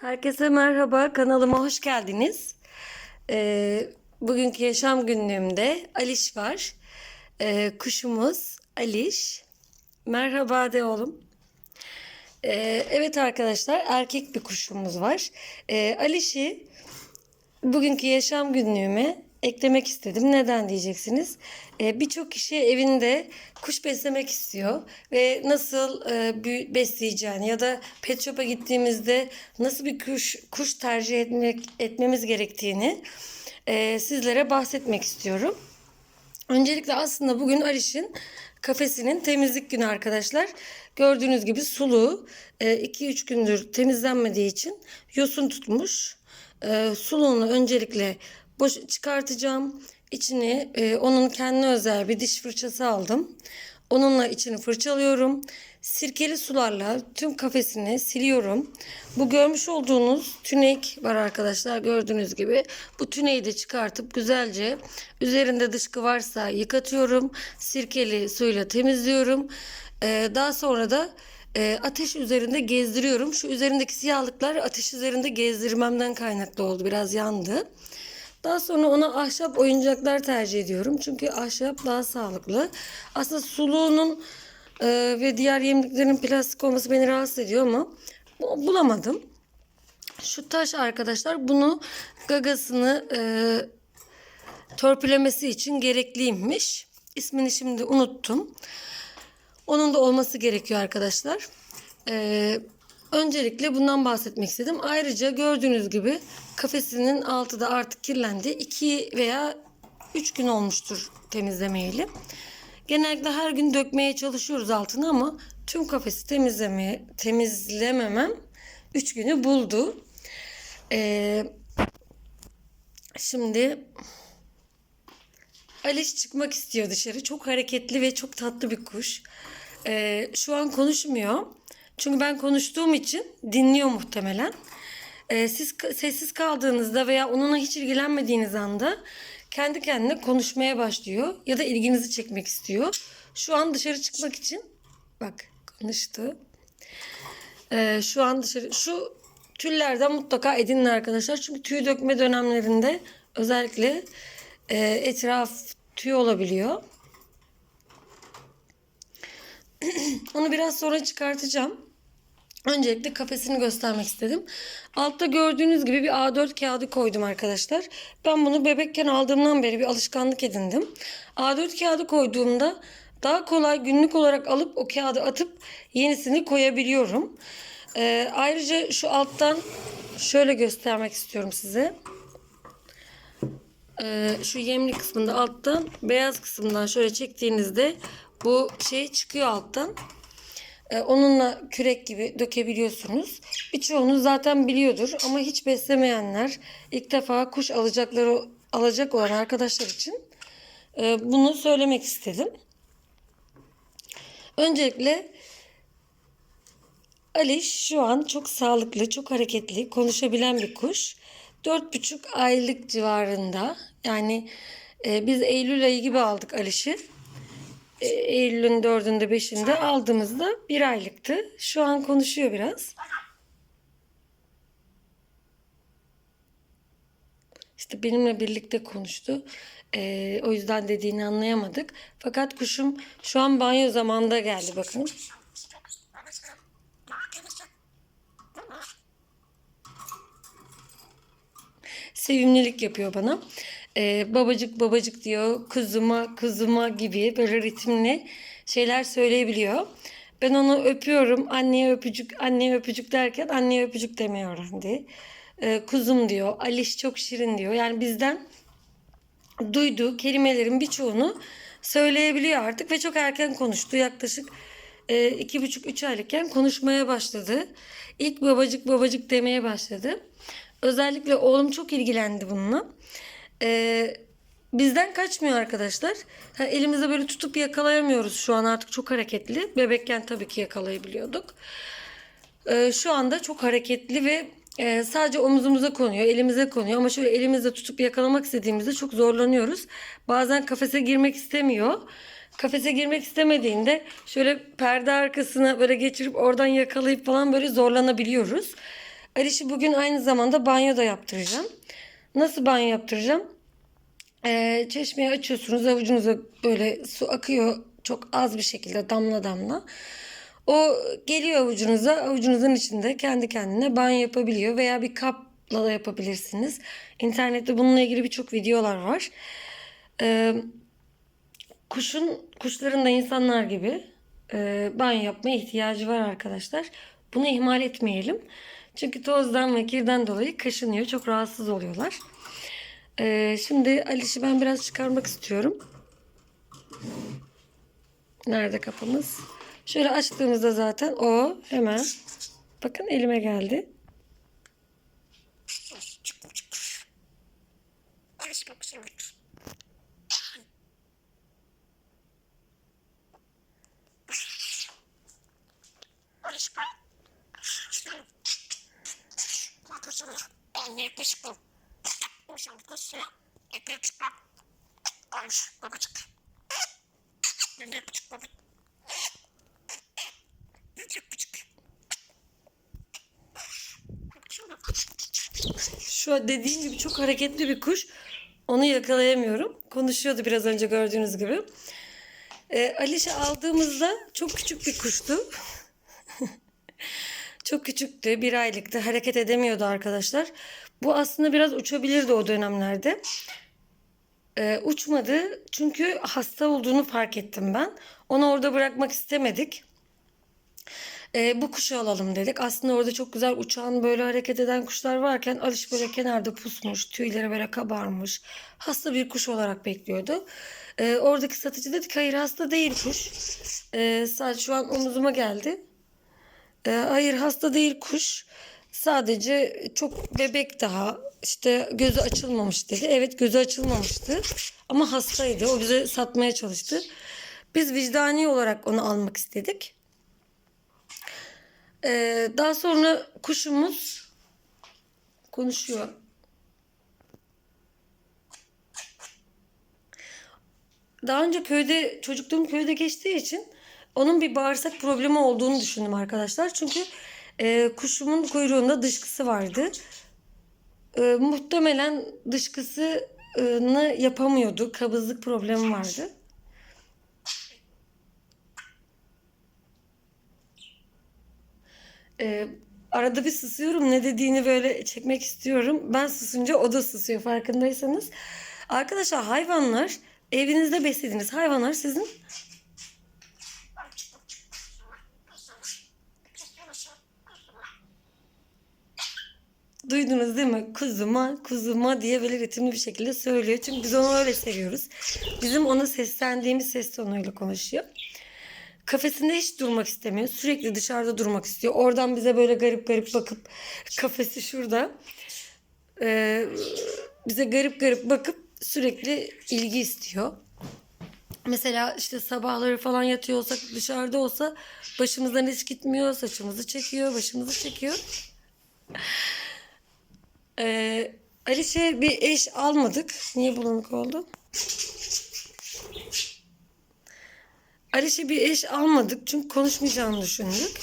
Herkese merhaba, kanalıma hoş geldiniz. Ee, bugünkü yaşam günlüğümde Aliş var. Ee, kuşumuz Aliş. Merhaba de oğlum. Ee, evet arkadaşlar, erkek bir kuşumuz var. Ee, Aliş'i bugünkü yaşam günlüğüme eklemek istedim. Neden diyeceksiniz? Ee, Birçok kişi evinde kuş beslemek istiyor ve nasıl e, besleyeceğini ya da pet shop'a gittiğimizde nasıl bir kuş kuş tercih etmek etmemiz gerektiğini e, sizlere bahsetmek istiyorum. Öncelikle aslında bugün Aliş'in kafesinin temizlik günü arkadaşlar. Gördüğünüz gibi sulu 2-3 gündür temizlenmediği için yosun tutmuş. E, Suluğunu öncelikle boş çıkartacağım. İçini e, onun kendine özel bir diş fırçası aldım. Onunla içini fırçalıyorum. Sirkeli sularla tüm kafesini siliyorum. Bu görmüş olduğunuz tünek var arkadaşlar gördüğünüz gibi. Bu tüneyi de çıkartıp güzelce üzerinde dışkı varsa yıkatıyorum. Sirkeli suyla temizliyorum. Ee, daha sonra da e, ateş üzerinde gezdiriyorum. Şu üzerindeki siyahlıklar ateş üzerinde gezdirmemden kaynaklı oldu. Biraz yandı. Daha sonra ona ahşap oyuncaklar tercih ediyorum. Çünkü ahşap daha sağlıklı. Aslında suluğunun e, ve diğer yemliklerin plastik olması beni rahatsız ediyor ama bu- bulamadım. Şu taş arkadaşlar bunu gagasını e, törpülemesi için gerekliymiş. İsmini şimdi unuttum. Onun da olması gerekiyor arkadaşlar. Ee, öncelikle bundan bahsetmek istedim. Ayrıca gördüğünüz gibi kafesinin altı da artık kirlendi. 2 veya 3 gün olmuştur temizlemeyeli. Genellikle her gün dökmeye çalışıyoruz altını ama tüm kafesi temizlemeye temizlememem 3 günü buldu. Ee, şimdi Aliş çıkmak istiyor dışarı. Çok hareketli ve çok tatlı bir kuş. Ee, şu an konuşmuyor. Çünkü ben konuştuğum için dinliyor muhtemelen. Ee, siz sessiz kaldığınızda veya onunla hiç ilgilenmediğiniz anda kendi kendine konuşmaya başlıyor ya da ilginizi çekmek istiyor. Şu an dışarı çıkmak için bak konuştu. Ee, şu an dışarı şu tüllerden mutlaka edinin arkadaşlar. Çünkü tüy dökme dönemlerinde özellikle e, etraf tüy olabiliyor. Onu biraz sonra çıkartacağım. Öncelikle kafesini göstermek istedim. Altta gördüğünüz gibi bir A4 kağıdı koydum arkadaşlar. Ben bunu bebekken aldığımdan beri bir alışkanlık edindim. A4 kağıdı koyduğumda daha kolay günlük olarak alıp o kağıdı atıp yenisini koyabiliyorum. Ee, ayrıca şu alttan şöyle göstermek istiyorum size. Ee, şu yemli kısmında alttan beyaz kısmından şöyle çektiğinizde bu şey çıkıyor alttan. Ee, onunla kürek gibi dökebiliyorsunuz. Birçoğunuz zaten biliyordur ama hiç beslemeyenler ilk defa kuş alacakları alacak olan arkadaşlar için e, bunu söylemek istedim. Öncelikle Aliş şu an çok sağlıklı, çok hareketli, konuşabilen bir kuş. Dört buçuk aylık civarında. Yani e, biz Eylül ayı gibi aldık Aliş'i. Eylül'ün dördünde beşinde aldığımızda bir aylıktı. Şu an konuşuyor biraz. İşte benimle birlikte konuştu. E, o yüzden dediğini anlayamadık. Fakat kuşum şu an banyo zamanında geldi bakın. sevimlilik yapıyor bana. Ee, babacık babacık diyor, kuzuma kuzuma gibi böyle ritimli şeyler söyleyebiliyor. Ben onu öpüyorum, anneye öpücük, anneye öpücük derken anneye öpücük demeyi öğrendi. Ee, kuzum diyor, Aliş çok şirin diyor. Yani bizden duyduğu kelimelerin birçoğunu söyleyebiliyor artık ve çok erken konuştu. Yaklaşık e, iki buçuk üç aylıkken konuşmaya başladı. İlk babacık babacık demeye başladı. Özellikle oğlum çok ilgilendi bununla. E, bizden kaçmıyor arkadaşlar. Ha, elimizde böyle tutup yakalayamıyoruz şu an artık çok hareketli. Bebekken tabii ki yakalayabiliyorduk. Ee, şu anda çok hareketli ve e, sadece omuzumuza konuyor, elimize konuyor. Ama şöyle elimizle tutup yakalamak istediğimizde çok zorlanıyoruz. Bazen kafese girmek istemiyor. Kafese girmek istemediğinde şöyle perde arkasına böyle geçirip oradan yakalayıp falan böyle zorlanabiliyoruz. Aliş'i bugün aynı zamanda banyo da yaptıracağım. Nasıl banyo yaptıracağım? Ee, çeşmeyi açıyorsunuz avucunuza böyle su akıyor çok az bir şekilde damla damla. O geliyor avucunuza avucunuzun içinde kendi kendine banyo yapabiliyor veya bir kapla da yapabilirsiniz. İnternette bununla ilgili birçok videolar var. Ee, kuşun kuşların da insanlar gibi e, banyo yapmaya ihtiyacı var arkadaşlar. Bunu ihmal etmeyelim. Çünkü tozdan ve kirden dolayı kaşınıyor. Çok rahatsız oluyorlar. Ee, şimdi Aliş'i ben biraz çıkarmak istiyorum. Nerede kapımız? Şöyle açtığımızda zaten o hemen bakın elime geldi. Şu an dediğim gibi çok hareketli bir kuş. Onu yakalayamıyorum. Konuşuyordu biraz önce gördüğünüz gibi. Ee, Aliş'i aldığımızda çok küçük bir kuştu. Çok küçüktü. Bir aylıktı. Hareket edemiyordu arkadaşlar. Bu aslında biraz uçabilirdi o dönemlerde. Ee, uçmadı çünkü hasta olduğunu fark ettim ben. Onu orada bırakmak istemedik. Ee, bu kuşu alalım dedik. Aslında orada çok güzel uçan böyle hareket eden kuşlar varken Aliş böyle kenarda pusmuş, tüyleri böyle kabarmış. Hasta bir kuş olarak bekliyordu. Ee, oradaki satıcı dedi ki hayır hasta değil kuş. Ee, sadece şu an omuzuma geldi. Ee, hayır hasta değil kuş. Sadece çok bebek daha işte gözü açılmamış dedi. Evet gözü açılmamıştı ama hastaydı. O bize satmaya çalıştı. Biz vicdani olarak onu almak istedik. Ee, daha sonra kuşumuz konuşuyor. Daha önce köyde çocukluğum köyde geçtiği için onun bir bağırsak problemi olduğunu düşündüm arkadaşlar. Çünkü e, kuşumun kuyruğunda dışkısı vardı. E, muhtemelen dışkısını yapamıyordu. Kabızlık problemi vardı. E, arada bir susuyorum. Ne dediğini böyle çekmek istiyorum. Ben susunca o da susuyor farkındaysanız. Arkadaşlar hayvanlar evinizde beslediğiniz hayvanlar sizin Duydunuz değil mi? Kuzuma, kuzuma diye böyle ritimli bir şekilde söylüyor. Çünkü biz onu öyle seviyoruz. Bizim ona seslendiğimiz ses tonuyla konuşuyor. Kafesinde hiç durmak istemiyor. Sürekli dışarıda durmak istiyor. Oradan bize böyle garip garip bakıp kafesi şurada. Ee, bize garip garip bakıp sürekli ilgi istiyor. Mesela işte sabahları falan yatıyor olsak dışarıda olsa başımızdan hiç gitmiyor. Saçımızı çekiyor, başımızı çekiyor. Ee, Aliş'e bir eş almadık. Niye bulanık oldu? Aliş'e bir eş almadık çünkü konuşmayacağını düşündük.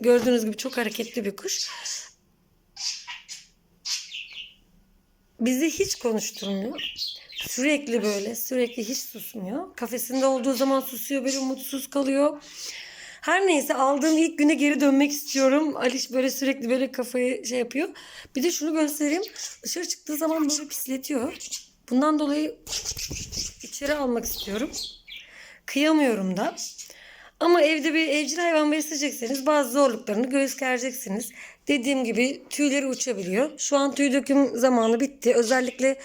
Gördüğünüz gibi çok hareketli bir kuş. Bizi hiç konuşturmuyor. Sürekli böyle, sürekli hiç susmuyor. Kafesinde olduğu zaman susuyor, böyle mutsuz kalıyor. Her neyse aldığım ilk güne geri dönmek istiyorum. Aliş böyle sürekli böyle kafayı şey yapıyor. Bir de şunu göstereyim. Dışarı çıktığı zaman böyle pisletiyor. Bundan dolayı içeri almak istiyorum. Kıyamıyorum da. Ama evde bir evcil hayvan besleyecekseniz bazı zorluklarını göstereceksiniz. Dediğim gibi tüyleri uçabiliyor. Şu an tüy döküm zamanı bitti. Özellikle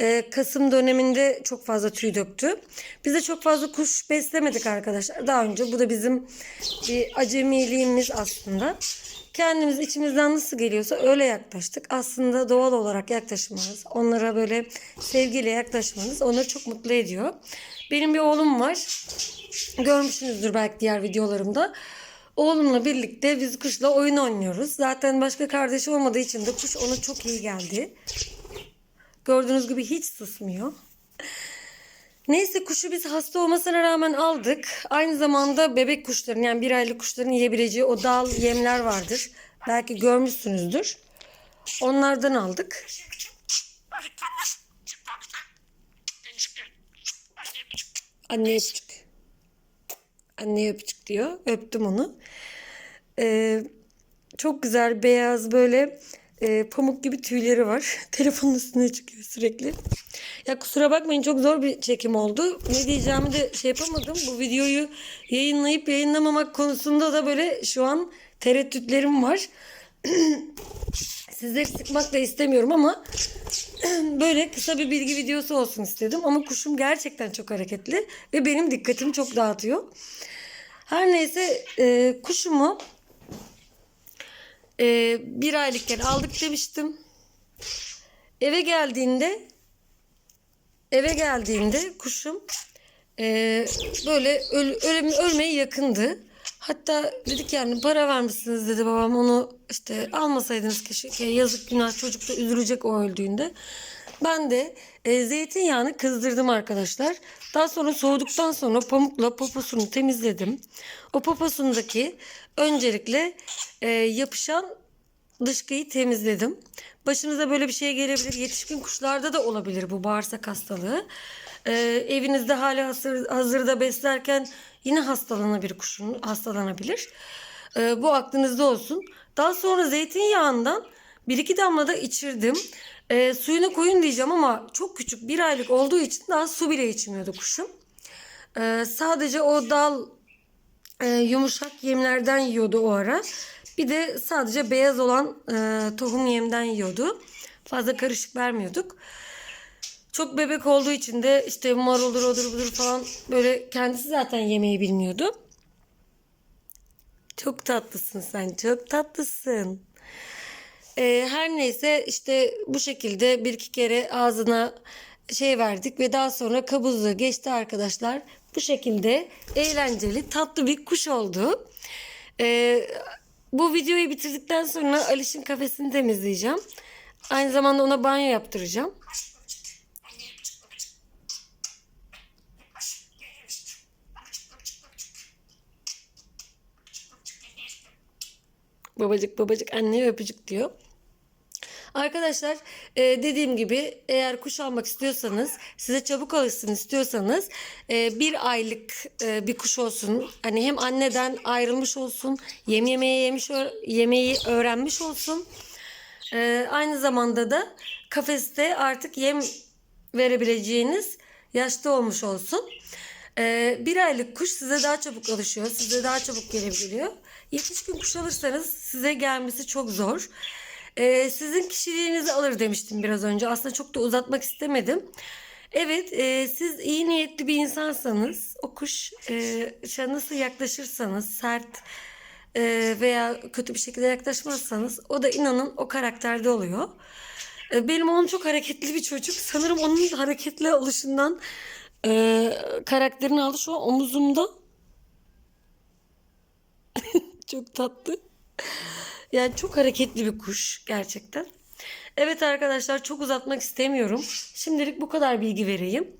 e, Kasım döneminde çok fazla tüy döktü. Biz de çok fazla kuş beslemedik arkadaşlar. Daha önce bu da bizim bir acemiliğimiz aslında. Kendimiz içimizden nasıl geliyorsa öyle yaklaştık. Aslında doğal olarak yaklaşmanız, onlara böyle sevgiyle yaklaşmanız onları çok mutlu ediyor. Benim bir oğlum var. Görmüşsünüzdür belki diğer videolarımda. Oğlumla birlikte biz kuşla oyun oynuyoruz. Zaten başka kardeşi olmadığı için de kuş ona çok iyi geldi. Gördüğünüz gibi hiç susmuyor. Neyse kuşu biz hasta olmasına rağmen aldık. Aynı zamanda bebek kuşların yani bir aylık kuşların yiyebileceği o dal yemler vardır. Belki görmüşsünüzdür. Onlardan aldık. Anne öpücük. Anne öpücük diyor. Öptüm onu. Ee, çok güzel beyaz böyle e, pamuk gibi tüyleri var. Telefonun üstüne çıkıyor sürekli. Ya kusura bakmayın çok zor bir çekim oldu. Ne diyeceğimi de şey yapamadım. Bu videoyu yayınlayıp yayınlamamak konusunda da böyle şu an tereddütlerim var. Sizleri sıkmak da istemiyorum ama böyle kısa bir bilgi videosu olsun istedim. Ama kuşum gerçekten çok hareketli ve benim dikkatimi çok dağıtıyor. Her neyse e, kuşumu e, bir aylıkken aldık demiştim. Eve geldiğinde eve geldiğinde kuşum e, böyle öl, ölüm, ölmeye yakındı. Hatta dedik yani para vermişsiniz dedi babam onu işte almasaydınız keşke yazık günah çocuk da üzülecek o öldüğünde. Ben de e, zeytinyağını kızdırdım arkadaşlar. Daha sonra soğuduktan sonra pamukla poposunu temizledim. O poposundaki öncelikle e, yapışan dışkıyı temizledim. Başınıza böyle bir şey gelebilir. Yetişkin kuşlarda da olabilir bu bağırsak hastalığı. Ee, evinizde hala hazır, hazırda beslerken yine hastalanabilir kuşun hastalanabilir. Ee, bu aklınızda olsun. Daha sonra zeytinyağından bir iki damla da içirdim. Ee, suyunu koyun diyeceğim ama çok küçük bir aylık olduğu için daha su bile içmiyordu kuşum. Ee, sadece o dal e, yumuşak yemlerden yiyordu o ara. Bir de sadece beyaz olan e, tohum yemden yiyordu. Fazla karışık vermiyorduk. Çok bebek olduğu için de işte maruldur odur budur falan böyle kendisi zaten yemeği bilmiyordu. Çok tatlısın sen çok tatlısın. E, her neyse işte bu şekilde bir iki kere ağzına şey verdik ve daha sonra kabuzu geçti arkadaşlar. Bu şekilde eğlenceli tatlı bir kuş oldu. Ee, bu videoyu bitirdikten sonra Aliş'in kafesini temizleyeceğim. Aynı zamanda ona banyo yaptıracağım. Babacık babacık anneye öpücük diyor. Arkadaşlar e, dediğim gibi eğer kuş almak istiyorsanız size çabuk alışsın istiyorsanız e, bir aylık e, bir kuş olsun. Hani hem anneden ayrılmış olsun yem yemeye yemiş yemeği öğrenmiş olsun. E, aynı zamanda da kafeste artık yem verebileceğiniz yaşta olmuş olsun. E, bir aylık kuş size daha çabuk alışıyor. Size daha çabuk gelebiliyor. Yetişkin kuş alırsanız size gelmesi çok zor. Ee, sizin kişiliğinizi alır demiştim biraz önce. Aslında çok da uzatmak istemedim. Evet, e, siz iyi niyetli bir insansanız, o kuş e, nasıl yaklaşırsanız, sert e, veya kötü bir şekilde yaklaşmazsanız, o da inanın o karakterde oluyor. E, benim oğlum çok hareketli bir çocuk. Sanırım onun hareketli oluşundan e, karakterini aldı. Şu an omuzumda. çok tatlı. Yani çok hareketli bir kuş gerçekten. Evet arkadaşlar çok uzatmak istemiyorum. Şimdilik bu kadar bilgi vereyim.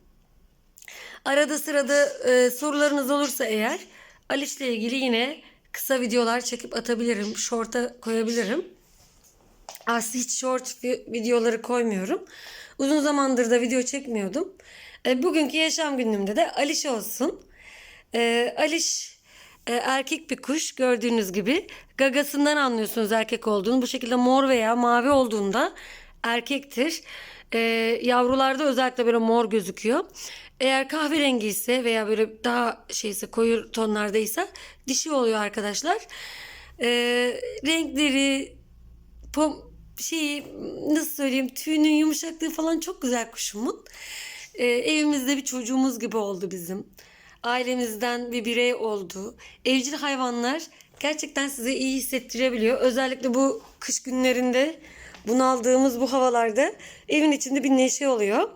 Arada sırada e, sorularınız olursa eğer Aliş'le ilgili yine kısa videolar çekip atabilirim. Short'a koyabilirim. Aslında hiç short videoları koymuyorum. Uzun zamandır da video çekmiyordum. E, bugünkü yaşam günümde de Aliş olsun. E, Aliş e, erkek bir kuş gördüğünüz gibi gagasından anlıyorsunuz erkek olduğunu. Bu şekilde mor veya mavi olduğunda erkektir. E, yavrularda özellikle böyle mor gözüküyor. Eğer kahverengi ise veya böyle daha şeyse koyu tonlardaysa dişi oluyor arkadaşlar. E, renkleri pom şeyi nasıl söyleyeyim tüyünün yumuşaklığı falan çok güzel kuşumun. E, evimizde bir çocuğumuz gibi oldu bizim ailemizden bir birey oldu. Evcil hayvanlar gerçekten size iyi hissettirebiliyor. Özellikle bu kış günlerinde bunaldığımız bu havalarda evin içinde bir neşe oluyor.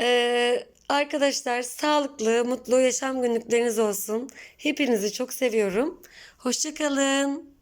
Ee, arkadaşlar sağlıklı, mutlu yaşam günlükleriniz olsun. Hepinizi çok seviyorum. Hoşçakalın.